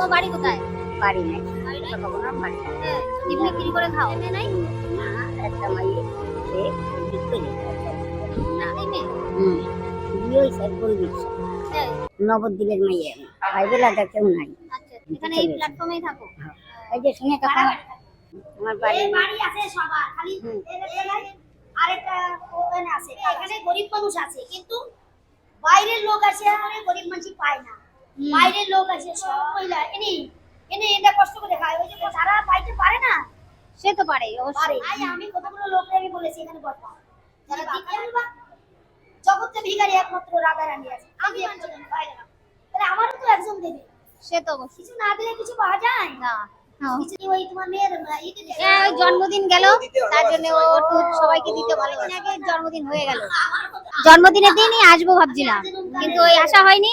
তোমার বাড়ি কোথায়? বাড়ি নাই। বাড়ি? কখনো। হ্যাঁ, বিক্রি করে খাও? মেয়ে নাই না একটা মাইয়ে সে বিক্রি না এই হুম বিয়ে হয়েছে গরিব হ্যাঁ, নবদ্বীপের মাইয়ে। ভাই বেলাটা কেউ নাই। আচ্ছা এখানে এই প্ল্যাটফর্মেই থাকো। এই যে শুনে কাকা আমার বাড়ি বাড়ি আছে সবার। খালি আরেকটা ওখানে আছে। এখানে গরিব মানুষ আছে কিন্তু বাইরের লোক আছে গরিব মানুষ পায় না। বাইরের লোক আছে সব মহিলা। এনে এনে এটা কষ্ট করে খায়। ওই যে যারা পাইতে পারে না সে তো পারে অবশ্যই। আই আমি কতগুলো লোককে আমি বলেছি এখানে বসবা যারা ভিখারি বা জগতে ভিখারি একমাত্র রাধা রানী আছে। আমি একজন বাইরে না। তাহলে আমারও তো একজন দেবে। সে তো অবশ্যই। কিছু না দিলে কিছু পাওয়া যায়? না হ্যাঁ। জন্মদিন গেল। তার জন্য ও সবাইকে দিতে ভালো জন্মদিন হয়ে গেল। জন্মদিনের দিনই আসব ভাবছিলাম। কিন্তু ওই আসা হয়নি।